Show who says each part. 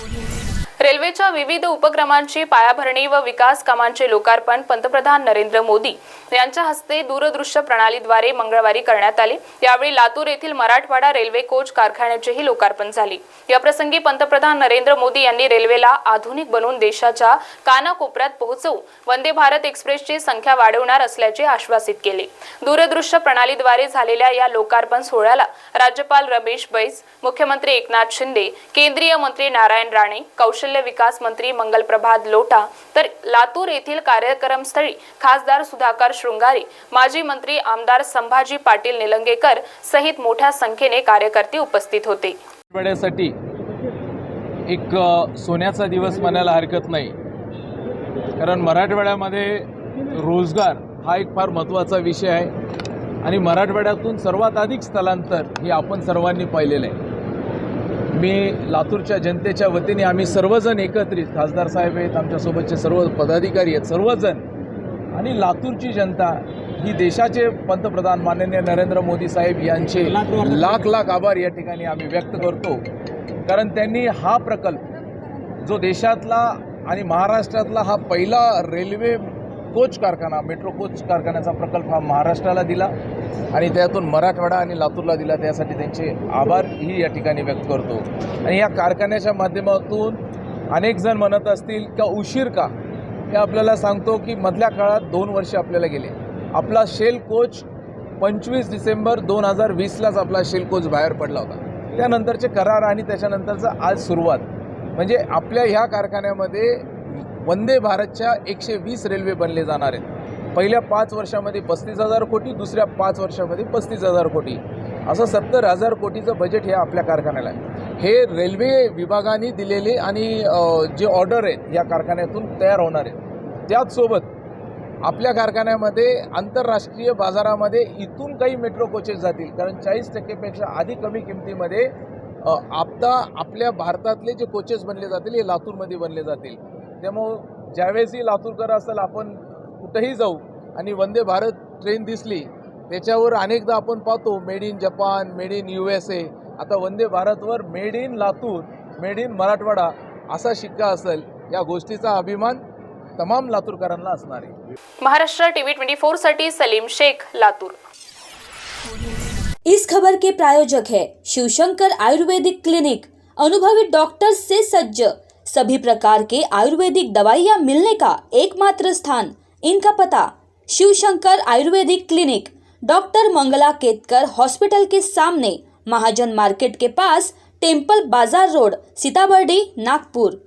Speaker 1: Audio रेल्वेच्या विविध उपक्रमांची पायाभरणी व विकास कामांचे लोकार्पण पंतप्रधान नरेंद्र मोदी यांच्या हस्ते दूरदृश्य प्रणालीद्वारे मंगळवारी करण्यात आले. यावेळी लातूर येथील मराठवाडा रेल्वे कोच कारखान्याचेही लोकार्पण झाले. याप्रसंगी पंतप्रधान नरेंद्र मोदी यांनी रेल्वेला आधुनिक बनवून देशाच्या कानाकोपऱ्यात पोहोचवू वंदे भारत एक्सप्रेसची संख्या वाढवणार असल्याचे आश्वासित केले. दूरदृश्य प्रणालीद्वारे झालेल्या या लोकार्पण सोहळ्याला राज्यपाल रमेश बैस मुख्यमंत्री एकनाथ शिंदे केंद्रीय मंत्री नारायण राणे कौशल्य विकास मंत्री मंगलप्रभात लोटा तर लातूर येथील कार्यक्रमस्थळी खासदार सुधाकर शृंगारे माजी मंत्री आमदार संभाजी पाटील निलंगेकर सहित मोठ्या संख्येने कार्यकर्ते उपस्थित होते.
Speaker 2: एक सोन्याचा दिवस म्हणायला हरकत नाही. कारण मराठवाड्यामध्ये रोजगार हा एक फार महत्त्वाचा विषय आहे आणि मराठवाड्यातून सर्वात अधिक स्थलांतर हे आपण सर्वांनी पाहिलेलं आहे. मी लातूरच्या जनतेच्या वतीने आम्ही सर्वजण एकत्रित खासदार साहेब आहेत आमच्यासोबतचे सर्व पदाधिकारी आहेत सर्वजण. आणि लातूरची जनता ही देशाचे पंतप्रधान माननीय नरेंद्र मोदी साहेब यांचे लाख लाख आभार या ठिकाणी आम्ही व्यक्त करतो. कारण त्यांनी हा प्रकल्प जो देशातला आणि महाराष्ट्रातला हा पहिला रेल्वे कोच कारखाना मेट्रो कोच कारखान्याचा प्रकल्प हा महाराष्ट्राला दिला आणि त्यातून मराठवाडा आणि लातूरला दिला. त्यासाठी त्यांचे आभारही या ठिकाणी व्यक्त करतो. आणि या कारखान्याच्या माध्यमातून अनेक जण म्हणत असतील का उशीर का? हे आपल्याला सांगतो की मधल्या काळात दोन वर्ष आपल्याला गेले. आपला शेल कोच पंचवीस डिसेंबर दोन हजार वीसलाच आपला शेल कोच बाहेर पडला होता. त्यानंतरचे करार आणि त्याच्यानंतरचं आज सुरुवात. म्हणजे आपल्या ह्या कारखान्यामध्ये वंदे भारतच्या एकशे वीस रेल्वे बनले जाणार आहेत. पहिल्या पाच वर्षामध्ये पस्तीस हजार कोटी दुसऱ्या पाच वर्षामध्ये पस्तीस हजार कोटी. असं सत्तर हजार कोटीचं बजेट हे आपल्या कारखान्याला आहे. हे रेल्वे विभागाने दिलेले आणि जे ऑर्डर आहेत या कारखान्यातून तयार होणार आहेत. त्याचसोबत आपल्या कारखान्यामध्ये आंतरराष्ट्रीय बाजारामध्ये इथून काही मेट्रो कोचेस जातील. कारण चाळीस टक्केपेक्षा अधिक कमी किमतीमध्ये आता आपल्या भारतातले जे कोचेस बनले जातील हे लातूरमध्ये बनले जातील. त्यामुळं ज्यावेळेसही लातूरकर असेल आपण कुठेही जाऊ आणि वंदे भारत ट्रेन दिसली त्याच्यावर अनेकदा आपण पाहतो made in Japan made in U S A आता वंदे भारतवर made in Latur made in Marathwada असा शिक्का असेल या गोष्टीचा अभिमान तमाम लातूरकरांना असणार आहे.
Speaker 1: महाराष्ट्र टीव्ही ट्वेंटी फोरसाठी सलीम शेख लातूर.
Speaker 3: इस खबर के प्रायोजक है शिवशंकर आयुर्वेदिक क्लिनिक। अनुभवी डॉक्टर से सज्ज। सभी प्रकार के आयुर्वेदिक दवाइयाँ मिलने का एकमात्र स्थान इनका पता Shivshankar Ayurvedic clinic, doctor Mangala Ketkar hospital के सामने महाजन मार्केट के पास टेंपल बाज़ार रोड, सीताबर्डी, नागपुर।